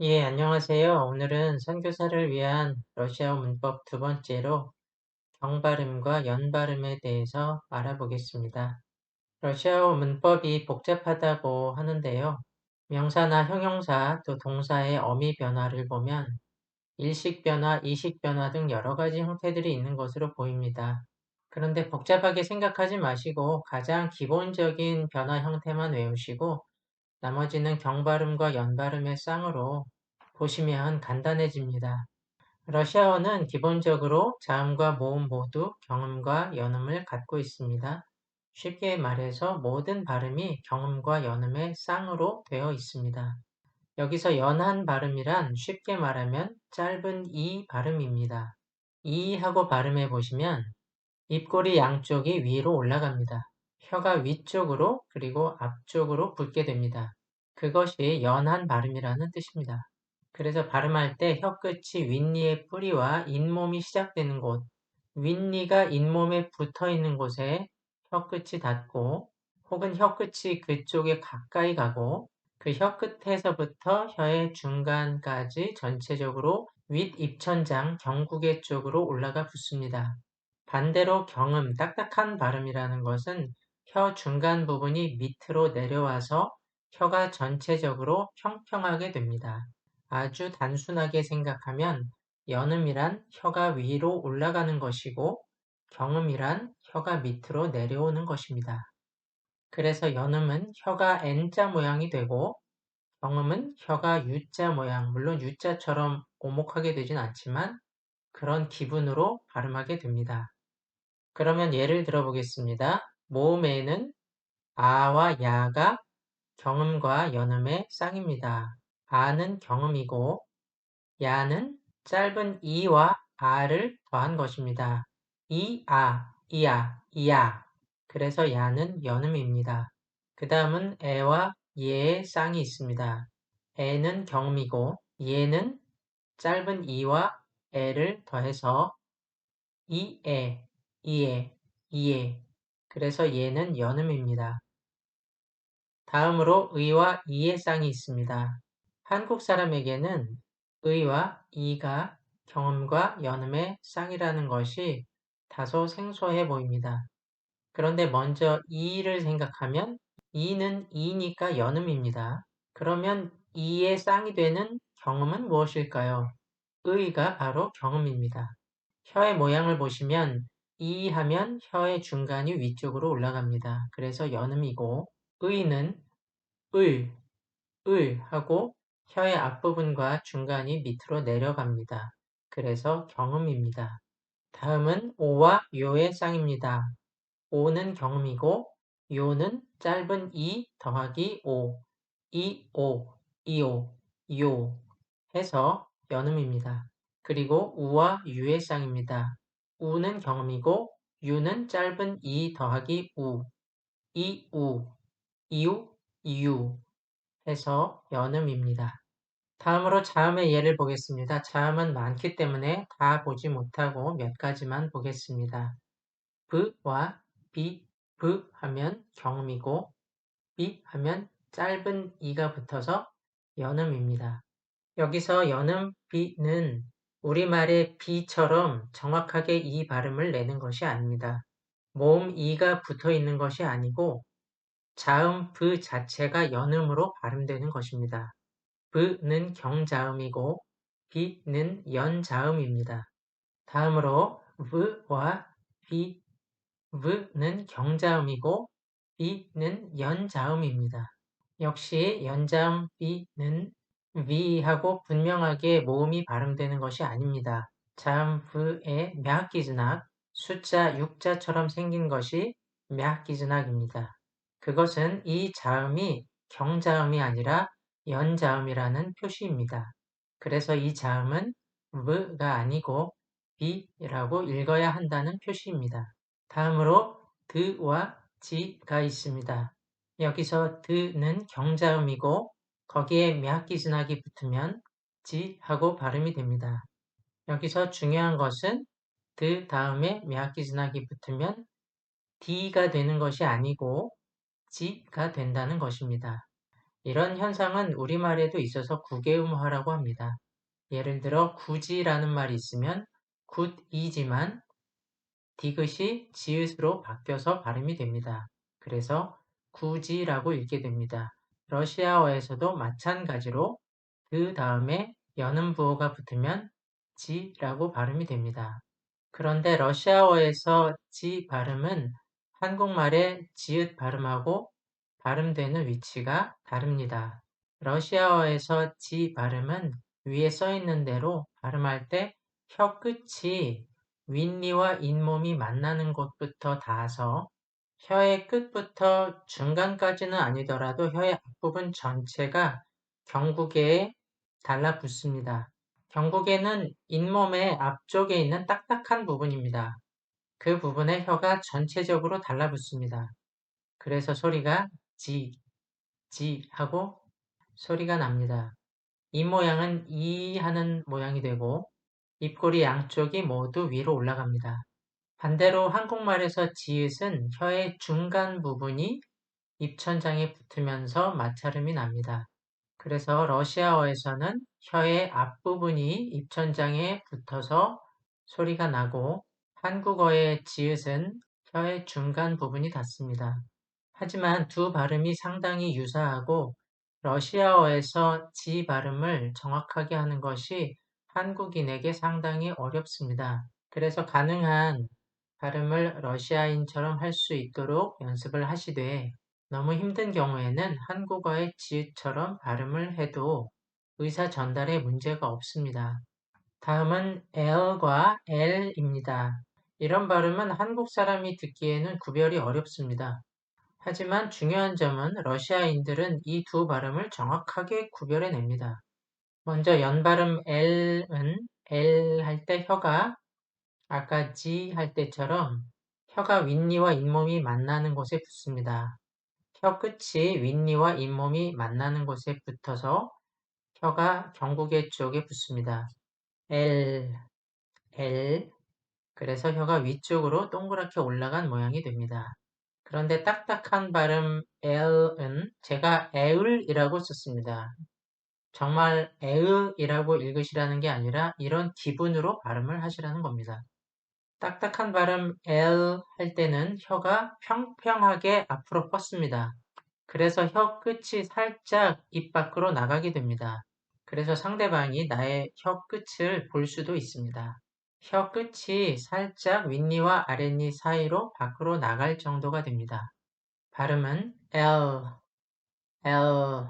예, 안녕하세요. 오늘은 선교사를 위한 러시아어 문법 두 번째로 경발음과 연발음에 대해서 알아보겠습니다. 러시아어 문법이 복잡하다고 하는데요. 명사나 형용사 또 동사의 어미 변화를 보면 일식 변화, 이식 변화 등 여러 가지 형태들이 있는 것으로 보입니다. 그런데 복잡하게 생각하지 마시고 가장 기본적인 변화 형태만 외우시고 나머지는 경발음과 연발음의 쌍으로 보시면 간단해집니다. 러시아어는 기본적으로 자음과 모음 모두 경음과 연음을 갖고 있습니다. 쉽게 말해서 모든 발음이 경음과 연음의 쌍으로 되어 있습니다. 여기서 연한 발음이란 쉽게 말하면 짧은 이 발음입니다. 이 하고 발음해 보시면 입꼬리 양쪽이 위로 올라갑니다. 혀가 위쪽으로 그리고 앞쪽으로 붓게 됩니다. 그것이 연한 발음이라는 뜻입니다. 그래서 발음할 때 혀끝이 윗니의 뿌리와 잇몸이 시작되는 곳, 윗니가 잇몸에 붙어 있는 곳에 혀끝이 닿고 혹은 혀끝이 그쪽에 가까이 가고 그 혀끝에서부터 혀의 중간까지 전체적으로 윗 입천장 경구개 쪽으로 올라가 붙습니다. 반대로 경음, 딱딱한 발음이라는 것은 혀 중간 부분이 밑으로 내려와서 혀가 전체적으로 평평하게 됩니다. 아주 단순하게 생각하면 연음이란 혀가 위로 올라가는 것이고 경음이란 혀가 밑으로 내려오는 것입니다. 그래서 연음은 혀가 N자 모양이 되고 경음은 혀가 U자 모양, 물론 U자처럼 오목하게 되진 않지만 그런 기분으로 발음하게 됩니다. 그러면 예를 들어 보겠습니다. 모음에는 아와 야가 경음과 연음의 쌍입니다. 아는 경음이고 야는 짧은 이와 아를 더한 것입니다. 이, 아, 이야, 이야. 그래서 야는 연음입니다. 그 다음은 애와 예의 쌍이 있습니다. 애는 경음이고 예는 짧은 이와 애를 더해서 이애, 이애, 이애. 그래서 예는 연음입니다. 다음으로 의와 이의 쌍이 있습니다. 한국 사람에게는 의와 이가 경음과 연음의 쌍이라는 것이 다소 생소해 보입니다. 그런데 먼저 이를 생각하면 이는 이니까 연음입니다. 그러면 이의 쌍이 되는 경음은 무엇일까요? 의가 바로 경음입니다. 혀의 모양을 보시면 이 하면 혀의 중간이 위쪽으로 올라갑니다. 그래서 연음이고 의는 을, 을 하고 혀의 앞부분과 중간이 밑으로 내려갑니다. 그래서 경음입니다. 다음은 오와 요의 쌍입니다. 오는 경음이고 요는 짧은 이 더하기 오, 이 오, 이 오, 요 해서 연음입니다. 그리고 우와 유의 쌍입니다. 우는 경음이고 유는 짧은 이 더하기 우, 이 우, 이우, 이유 해서 연음입니다. 다음으로 자음의 예를 보겠습니다. 자음은 많기 때문에 다 보지 못하고 몇 가지만 보겠습니다. 브와 비, 브 하면 경음이고 비 하면 짧은 이가 붙어서 연음입니다. 여기서 연음 비는 우리말의 비처럼 정확하게 이 발음을 내는 것이 아닙니다. 모음 이가 붙어 있는 것이 아니고 자음 브 자체가 연음으로 발음되는 것입니다. 브는 경자음이고 비는 연자음입니다. 다음으로 v와 비, v는 경자음이고 비는 연자음입니다. 역시 연자음 비는 위하고 분명하게 모음이 발음되는 것이 아닙니다. 자음 부의 мя기즈낙 숫자 6자처럼 생긴 것이 мя기즈낙입니다. 그것은 이 자음이 경자음이 아니라 연자음이라는 표시입니다. 그래서 이 자음은 v가 아니고 비라고 읽어야 한다는 표시입니다. 다음으로 드와 지가 있습니다. 여기서 드는 경자음이고 거기에 미학기즈낙이 붙으면 지 하고 발음이 됩니다. 여기서 중요한 것은 드 다음에 미학기즈낙이 붙으면 d가 되는 것이 아니고 지가 된다는 것입니다. 이런 현상은 우리말에도 있어서 구개음화라고 합니다. 예를 들어 굳이라는 말이 있으면 굿이지만 디귿이 지읒으로 바뀌어서 발음이 됩니다. 그래서 굳이라고 읽게 됩니다. 러시아어에서도 마찬가지로 그 다음에 여는 부호가 붙으면 지라고 발음이 됩니다. 그런데 러시아어에서 지 발음은 한국말의 지읒 발음하고 발음되는 위치가 다릅니다. 러시아어에서 지 발음은 위에 써 있는 대로 발음할 때 혀 끝이 윗니와 잇몸이 만나는 곳부터 닿아서 혀의 끝부터 중간까지는 아니더라도 혀의 앞부분 전체가 경구개에 달라붙습니다. 경구개는 잇몸의 앞쪽에 있는 딱딱한 부분입니다. 그 부분에 혀가 전체적으로 달라붙습니다. 그래서 소리가 지, 지 하고 소리가 납니다. 이 모양은 이 하는 모양이 되고 입꼬리 양쪽이 모두 위로 올라갑니다. 반대로 한국말에서 지읒은 혀의 중간 부분이 입천장에 붙으면서 마찰음이 납니다. 그래서 러시아어에서는 혀의 앞부분이 입천장에 붙어서 소리가 나고 한국어의 지읒은 혀의 중간 부분이 닿습니다. 하지만 두 발음이 상당히 유사하고 러시아어에서 지 발음을 정확하게 하는 것이 한국인에게 상당히 어렵습니다. 그래서 가능한 발음을 러시아인처럼 할 수 있도록 연습을 하시되 너무 힘든 경우에는 한국어의 지읒처럼 발음을 해도 의사 전달에 문제가 없습니다. 다음은 L과 L입니다. 이런 발음은 한국 사람이 듣기에는 구별이 어렵습니다. 하지만 중요한 점은 러시아인들은 이 두 발음을 정확하게 구별해냅니다. 먼저 연발음 L은 L 할 때 혀가 아까 G 할 때처럼 혀가 윗니와 잇몸이 만나는 곳에 붙습니다. 혀 끝이 윗니와 잇몸이 만나는 곳에 붙어서 혀가 경구개 쪽에 붙습니다. L, L. 그래서 혀가 위쪽으로 동그랗게 올라간 모양이 됩니다. 그런데 딱딱한 발음 L은 제가 에을이라고 썼습니다. 정말 에으이라고 읽으시라는 게 아니라 이런 기분으로 발음을 하시라는 겁니다. 딱딱한 발음 L 할 때는 혀가 평평하게 앞으로 뻗습니다. 그래서 혀 끝이 살짝 입 밖으로 나가게 됩니다. 그래서 상대방이 나의 혀 끝을 볼 수도 있습니다. 혀 끝이 살짝 윗니와 아랫니 사이로 밖으로 나갈 정도가 됩니다. 발음은 L, L,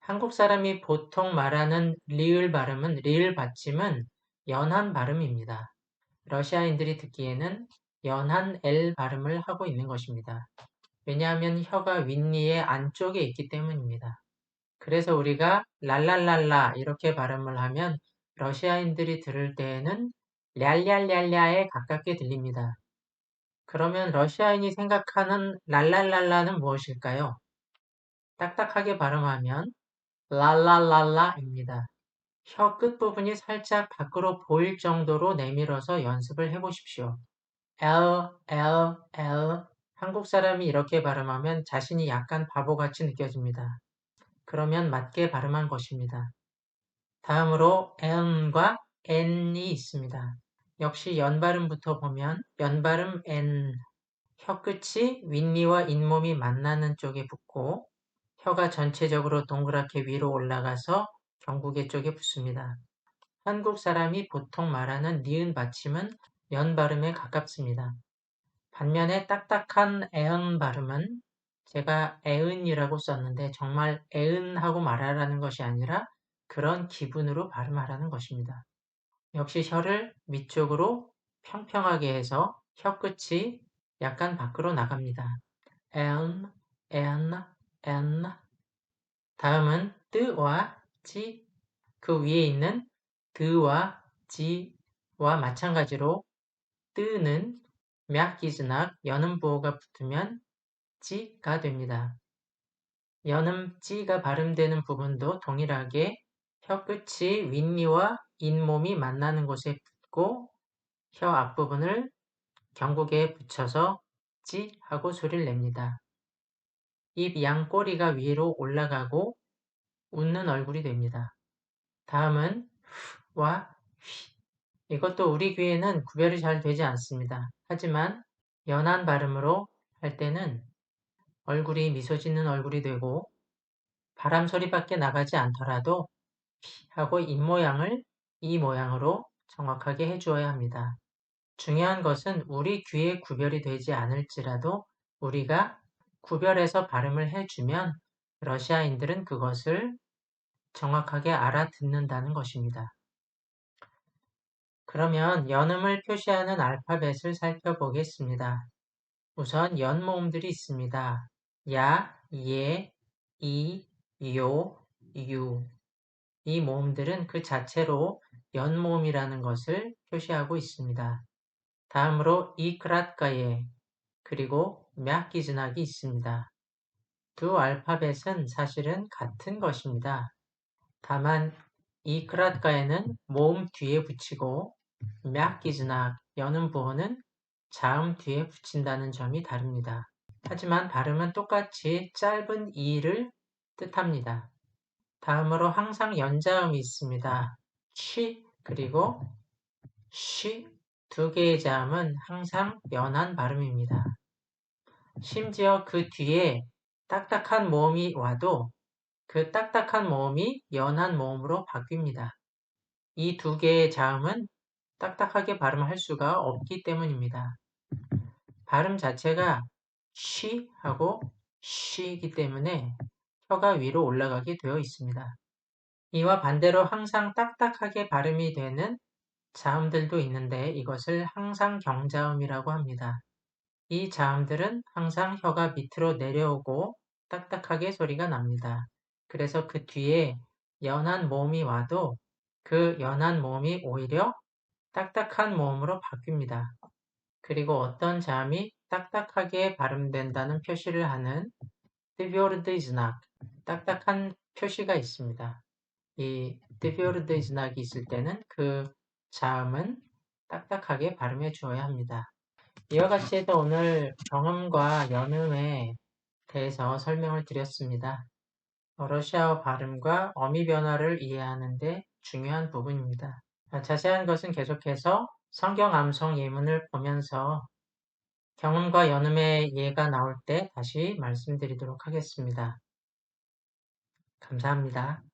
한국 사람이 보통 말하는 리을 발음은 리을 받침은 연한 발음입니다. 러시아인들이 듣기에는 연한 L 발음을 하고 있는 것입니다. 왜냐하면 혀가 윗니의 안쪽에 있기 때문입니다. 그래서 우리가 랄랄랄라 이렇게 발음을 하면 러시아인들이 들을 때에는 랄랄랄라에 가깝게 들립니다. 그러면 러시아인이 생각하는 랄랄랄라는 무엇일까요? 딱딱하게 발음하면 랄랄랄라입니다. 혀 끝부분이 살짝 밖으로 보일 정도로 내밀어서 연습을 해보십시오. L, L, L. 한국 사람이 이렇게 발음하면 자신이 약간 바보같이 느껴집니다. 그러면 맞게 발음한 것입니다. 다음으로 N과 N이 있습니다. 역시 연발음부터 보면 연발음 N, 혀 끝이 윗니와 잇몸이 만나는 쪽에 붙고 혀가 전체적으로 동그랗게 위로 올라가서 경구개 쪽에 붙습니다. 한국 사람이 보통 말하는 니은 받침은 연 발음에 가깝습니다. 반면에 딱딱한 애은 발음은 제가 애은이라고 썼는데 정말 애은하고 말하라는 것이 아니라 그런 기분으로 발음하라는 것입니다. 역시 혀를 위쪽으로 평평하게 해서 혀 끝이 약간 밖으로 나갑니다. 엔, 엔, n 다음은 뜨와 지, 그 위에 있는 드와 지와 마찬가지로 뜨는 맥기즈낙 연음 부호가 붙으면 지가 됩니다. 연음 지가 발음되는 부분도 동일하게 혀 끝이 윗니와 잇몸이 만나는 곳에 붙고 혀 앞부분을 경국에 붙여서 지 하고 소리를 냅니다. 입 양꼬리가 위로 올라가고 웃는 얼굴이 됩니다. 다음은 와 휘. 이것도 우리 귀에는 구별이 잘 되지 않습니다. 하지만 연한 발음으로 할 때는 얼굴이 미소 짓는 얼굴이 되고 바람 소리밖에 나가지 않더라도 피 하고 입 모양을 이 모양으로 정확하게 해주어야 합니다. 중요한 것은 우리 귀에 구별이 되지 않을지라도 우리가 구별해서 발음을 해주면 러시아인들은 그것을 정확하게 알아듣는다는 것입니다. 그러면 연음을 표시하는 알파벳을 살펴보겠습니다. 우선 연모음들이 있습니다. 야, 예, 이, 요, 유. 이 모음들은 그 자체로 연모음이라는 것을 표시하고 있습니다. 다음으로 이크랏가예 그리고 мя기즈낙이 있습니다. 두 알파벳은 사실은 같은 것입니다. 다만 이크랏가에는 모음 뒤에 붙이고 мя기즈낙 여는 부호는 자음 뒤에 붙인다는 점이 다릅니다. 하지만 발음은 똑같이 짧은 이를 뜻합니다. 다음으로 항상 연자음이 있습니다. 취 그리고 쉬 두 개의 자음은 항상 연한 발음입니다. 심지어 그 뒤에 딱딱한 모음이 와도 그 딱딱한 모음이 연한 모음으로 바뀝니다. 이 두 개의 자음은 딱딱하게 발음할 수가 없기 때문입니다. 발음 자체가 쉬 하고 쉬이기 때문에 혀가 위로 올라가게 되어 있습니다. 이와 반대로 항상 딱딱하게 발음이 되는 자음들도 있는데 이것을 항상 경자음이라고 합니다. 이 자음들은 항상 혀가 밑으로 내려오고 딱딱하게 소리가 납니다. 그래서 그 뒤에 연한 모음이 와도 그 연한 모음이 오히려 딱딱한 모음으로 바뀝니다. 그리고 어떤 자음이 딱딱하게 발음된다는 표시를 하는 뜨비오르드이즈낙, 딱딱한 표시가 있습니다. 이 뜨비오르드이즈낙이 있을 때는 그 자음은 딱딱하게 발음해 주어야 합니다. 이와 같이 해서 오늘 경음과 연음에 대해서 설명을 드렸습니다. 러시아어 발음과 어미 변화를 이해하는 데 중요한 부분입니다. 자세한 것은 계속해서 성경 암송 예문을 보면서 경음과 연음의 예가 나올 때 다시 말씀드리도록 하겠습니다. 감사합니다.